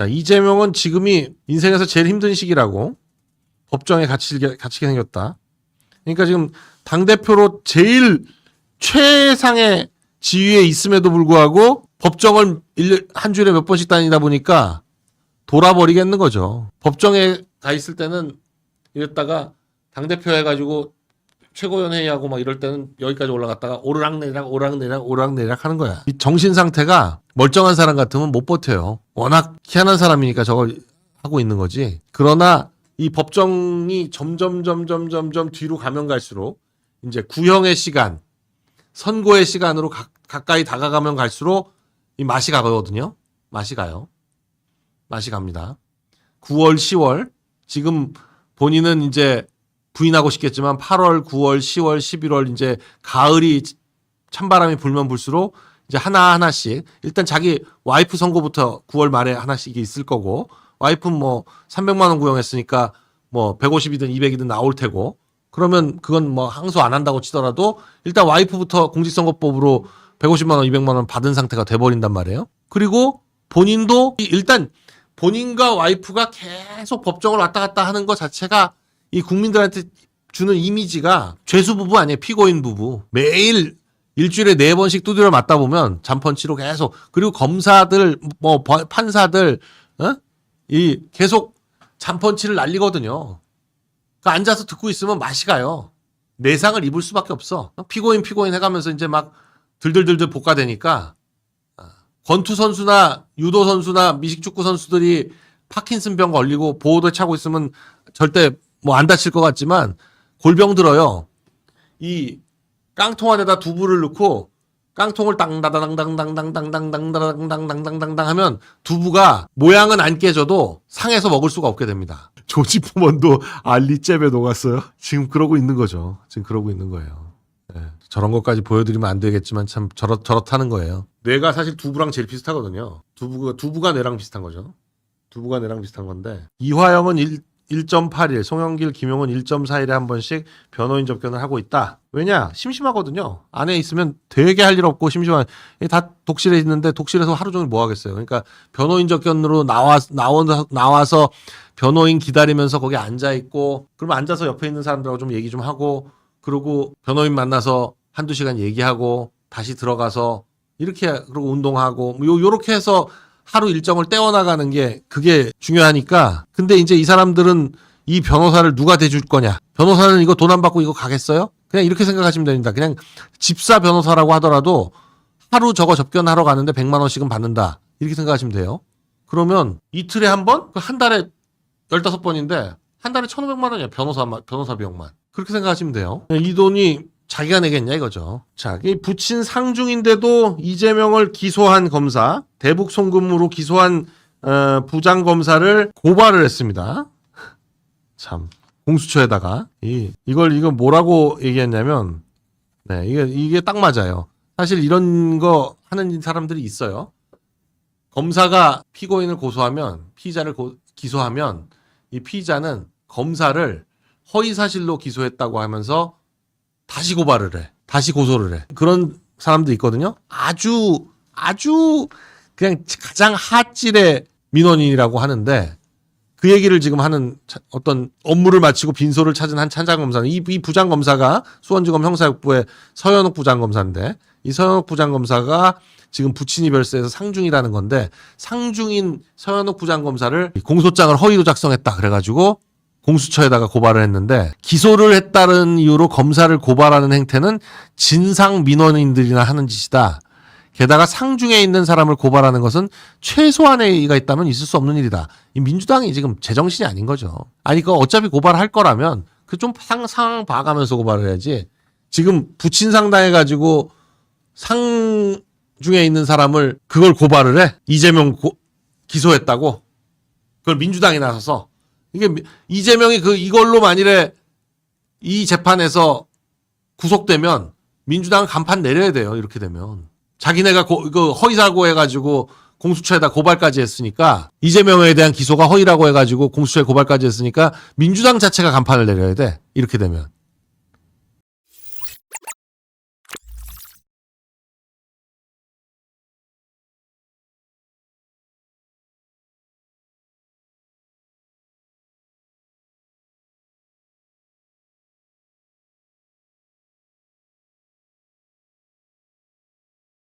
자, 이재명은 지금이 인생에서 제일 힘든 시기라고 법정에 갇히게, 갇히게 생겼다. 그러니까 지금 당대표로 제일 최상의 지위에 있음에도 불구하고 법정을 일- 한 주일에 몇 번씩 다니다 보니까 돌아버리겠는 거죠. 법정에 가 있을 때는 이랬다가 당대표 해가지고 최고위원 회의하고 막 이럴 때는 여기까지 올라갔다가 오르락내리락 오르락내리락 오르락내리락 하는 거야. 이 정신 상태가 멀쩡한 사람 같으면 못 버텨요. 워낙 희한한 사람이니까 저걸 하고 있는 거지. 그러나 이 법정이 점점 점점 점점 뒤로 가면 갈수록 이제 구형의 시간, 선고의 시간으로 가, 가까이 다가가면 갈수록 이 맛이 가거든요. 맛이 가요. 맛이 갑니다. 9월, 10월 지금 본인은 이제 부인하고 싶겠지만 8월, 9월, 10월, 11월 이제 가을이 찬바람이 불면 불수록 이제 하나 하나씩 일단 자기 와이프 선고부터 9월 말에 하나씩 있을 거고 와이프는 뭐 300만 원 구형했으니까 뭐 150이든 200이든 나올 테고 그러면 그건 뭐 항소 안 한다고 치더라도 일단 와이프부터 공직선거법으로 150만 원, 200만 원 받은 상태가 돼 버린단 말이에요. 그리고 본인도 이- 일단 본인과 와이프가 계속 법정을 왔다 갔다 하는 것 자체가 이 국민들한테 주는 이미지가 죄수 부부 아니에요. 피고인 부부. 매일 일주일에 네 번씩 두드려 맞다 보면 잠펀치로 계속 그리고 검사들 뭐 버- 판사들 어? 이 계속 잠펀치를 날리거든요. 그 앉아서 듣고 있으면 맛이 가요. 내상을 입을 수밖에 없어. 피고인 피고인 해가면서 이제 막 들들들들 볶아대니까 아, 권투 선수나 유도 선수나 미식축구 선수들이 파킨슨병 걸리고 보호대 차고 있으면 절대 뭐 안 다칠 것 같지만 골병 들어요. 이 깡통 안에다 두부를 넣고 깡통을 땅다다당당당당당당당당당당당당당 하면 두부가 모양은 안 깨져도 상해서 먹을 수가 없게 됩니다. 조지 포먼도 알리잽에 녹았어요. 지금 그러고 있는 거죠. 지금 그러고 있는 거예요. 예, 저런 것까지 보여드리면 안 되겠지만 참 저렇 저렇다는 거예요. 뇌가 사실 두부랑 제일 비슷하거든요. 두부가 두부가 뇌랑 비슷한 거죠. 두부가 뇌랑 비슷한 건데 이화영은 1, 1.8일, 송영길, 김용은 1.4일에 한 번씩 변호인 접견을 하고 있다. 왜냐? 심심하거든요. 안에 있으면 되게 할 일 없고 심심한. 다 독실에 있는데 독실에서 하루 종일 뭐 하겠어요. 그러니까 변호인 접견으로 나와 나와 나와서 변호인 기다리면서 거기 앉아 있고 그러면 앉아서 옆에 있는 사람들하고 좀 얘기 좀 하고 그러고 변호인 만나서 한두 시간 얘기하고 다시 들어가서 이렇게 그리고 운동하고 뭐요 요렇게 해서 하루 일정을 떼어나가는 게 그게 중요하니까. 근데 이제 이 사람들은 이 변호사를 누가 대줄 거냐? 변호사는 이거 돈 안 받고 이거 가겠어요? 그냥 이렇게 생각하시면 됩니다. 그냥 집사 변호사라고 하더라도 하루 저거 접견하러 가는데 100만 원씩은 받는다. 이렇게 생각하시면 돼요. 그러면 이틀에 한 번? 그한 달에 15번인데 한 달에 1,500만 원이야. 변호사 변호사 비용만. 그렇게 생각하시면 돼요. 이 돈이 자기가 내겠냐 이거죠. 자, 이 부친 상중인데도 이재명을 기소한 검사, 대북 송금으로 기소한 어, 부장 검사를 고발을 했습니다. 참 공수처에다가 이 이걸 이거 뭐라고 얘기했냐면 네 이게 이게 딱 맞아요. 사실 이런 거 하는 사람들이 있어요. 검사가 피고인을 고소하면 피의자를 고- 기소하면 이 피의자는 검사를 허위 사실로 기소했다고 하면서 다시 고발을 해. 다시 고소를 해. 그런 사람도 있거든요. 아주 아주 그냥 가장 핫질의 민원인이라고 하는데 그 얘기를 지금 하는 차- 어떤 업무를 마치고 빈소를 찾은 한 찬장검사는 이, 이 부장검사가 수원지검 형사육부의 서현옥 부장검사인데 이 서현옥 부장검사가 지금 부친이 별세에서 상중이라는 건데 상중인 서현옥 부장검사를 공소장을 허위로 작성했다 그래가지고 공수처에다가 고발을 했는데 기소를 했다는 이유로 검사를 고발하는 행태는 진상 민원인들이나 하는 짓이다. 게다가 상중에 있는 사람을 고발하는 것은 최소한의 의의가 있다면 있을 수 없는 일이다. 이 민주당이 지금 제정신이 아닌 거죠. 아니 그 어차피 고발할 거라면 그 좀 상상 봐가면서 고발을 해야지. 지금 부친 상 당해가지고 상중에 있는 사람을 그걸 고발을 해 이재명 고- 기소했다고 그걸 민주당이 나서서 이게 미- 이재명이 그 이걸로 만일에 이 재판에서 구속되면 민주당은 간판 내려야 돼요. 이렇게 되면 자기네가 고, 그 허위 사고 해가지고 공수처에다 고발까지 했으니까 이재명에 대한 기소가 허위라고 해가지고 공수처에 고발까지 했으니까 민주당 자체가 간판을 내려야 돼. 이렇게 되면